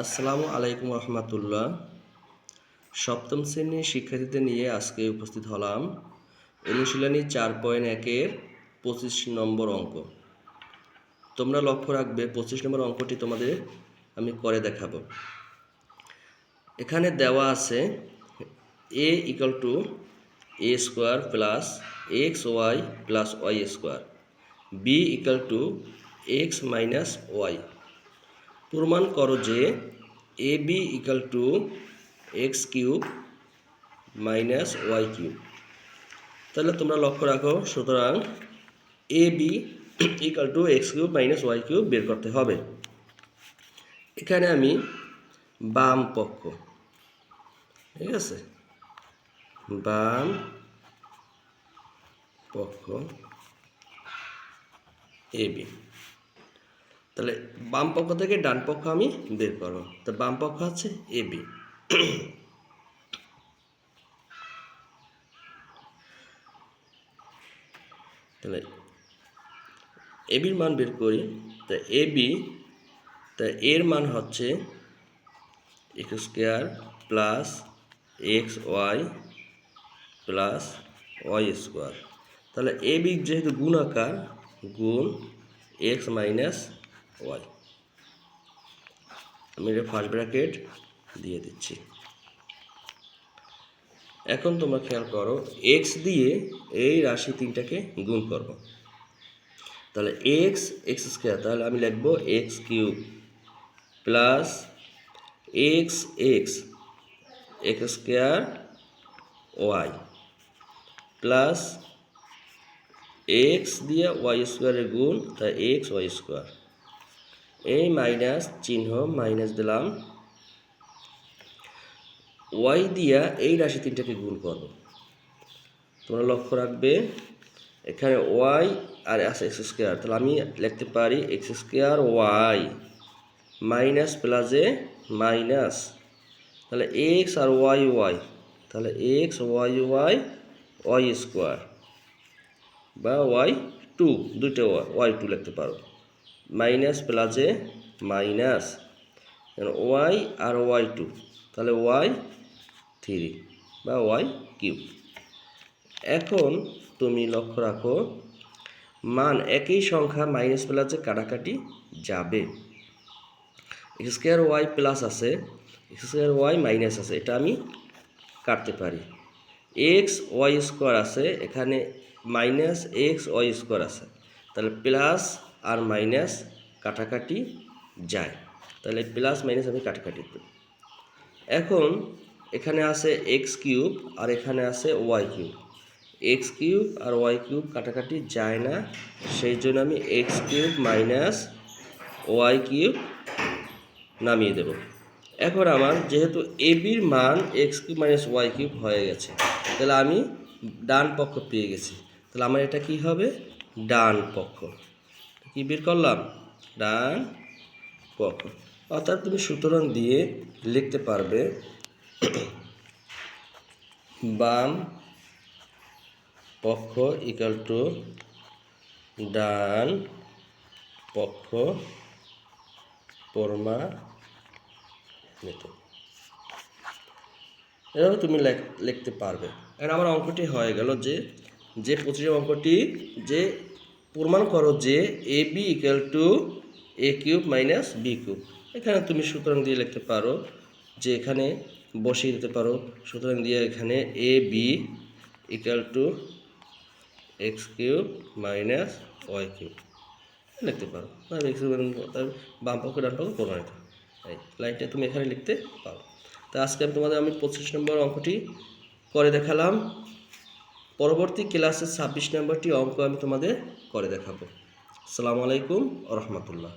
আসসালামু আলাইকুম রহমতুল্লাহ। সপ্তম শ্রেণির শিক্ষার্থীদের নিয়ে আজকে উপস্থিত হলাম। অনুশীলনী চার পয়েন্ট একের পঁচিশ নম্বর অঙ্ক। তোমরা লক্ষ্য রাখবে, পঁচিশ নম্বর অঙ্কটি তোমাদের আমি করে দেখাবো। এখানে দেওয়া আছে, A equal to A square plus X Y plus Y square B equal to X minus Y প্রমাণ করো যে A B equal to X cube minus Y cube. তাহলে তোমরা লক্ষ্য রাখো, সুতরাং A B equal to X cube minus Y cube বের করতে হবে। এখানে আমি বাম পক্ষ, ঠিক আছে? বাম পক্ষ এ বি। তাহলে বাম পক্ষ থেকে ডান পক্ষ আমি বের করব। তো বাম পক্ষ আছে এ, বি। তাহলে এ, বির মান বের করি। তা এ, বি, তা এর মান হচ্ছে X square plus X Y plus Y square তাহলে এ বি যেহেতু গুণাকার গুণ এক্স মাইনাস ওয়াই আমি এটা ফার্স্ট ব্র্যাকেট দিয়ে দিচ্ছি। এখন তোমরা খেয়াল করো এক্স দিয়ে এই রাশি তিনটাকে গুণ করব। তাহলে এক্স এক্স স্কোয়ার তাহলে আমি লিখব x cube plus x x x square y plus x দিয়ে ওয়াই স্কোয়ারের গুণ তাই এক্স ওয়াই স্কোয়ার এই মাইনাস চিহ্ন মাইনাস দিলাম। ওয়াই দিয়া এই রাশি তিনটাকে গুণ করব তোমরা লক্ষ্য রাখবে, এখানে ওয়াই আর আছে এক্স স্কোয়ার তাহলে আমি লিখতে পারি এক্স স্কোয়ার ওয়াই মাইনাস প্লাসে মাইনাস তাহলে এক্স আর ওয়াই ওয়াই তাহলে x y y y square বা ওয়াই টু দুইটা ওয়াই ওয়াই টু লিখতে পারো। মাইনাস প্লাসে মাইনাস ওয়াই আর ওয়াই টু তাহলে ওয়াই থ্রি বা ওয়াই কিউব এখন তুমি লক্ষ্য রাখো, মান একই সংখ্যা মাইনাস প্লাসে কাটাকাটি যাবে। স্কোয়ার ওয়াই প্লাস আছে স্কোয়ার ওয়াই মাইনাস আছে, এটা আমি কাটতে পারি। এক্স ওয়াই স্কোয়ার আছে, এখানে মাইনাস এক্স ওয়াই স্কোয়ার আছে, তাহলে প্লাস আর মাইনাস কাটাকাটি যায়। তাহলে প্লাস মাইনাস আমি কাটাকাটি করি এখন এখানে আছে এক্স কিউব আর এখানে আছে ওয়াই কিউব। এক্স কিউব আর ওয়াই কিউব কাটাকাটি যায় না, সেই জন্য আমি x cube minus y cube নামিয়ে দেব। এখন আমার যেহেতু এবির মান x cube minus y cube হয়ে গেছে, তাহলে আমি ডান পক্ষ পেয়ে গেছি। তাহলে আমার এটা কি হবে? ডান পক্ষ। কি বের করলাম? ডান পক্ষ অর্থাৎ তুমি সুতরাং দিয়ে লিখতে পারবে বাম পক্ষ ইকাল টু ডান পক্ষ পরমা প্রমাণিত এভাবে তুমি লেখ- লিখতে পারবে। এখন আমার অঙ্কটি হয়ে গেল যে যে পঁচিশের অঙ্কটি যে প্রমাণ করো যে a b equal to a cube minus b cube এখানে তুমি সুতরাং দিয়ে লিখতে পারো যে এখানে বসিয়ে দিতে পারো। সুতরাং দিয়ে এখানে a b equal to x cube minus y cube লিখতে পারো। বাম পক্ষে ডান পক্ষ প্রমাণিত। এই লাইনটা তুমি এখানে লিখতে পারো। তো আজকে আমি তোমাদের আমি পঁচিশ নম্বর অঙ্কটি করে দেখালাম। পরবর্তী ক্লাসের ছাব্বিশ নম্বরটি অঙ্ক আমি তোমাদের করে দেখাবো। আসসালামু আলাইকুম রহমতুল্লাহ।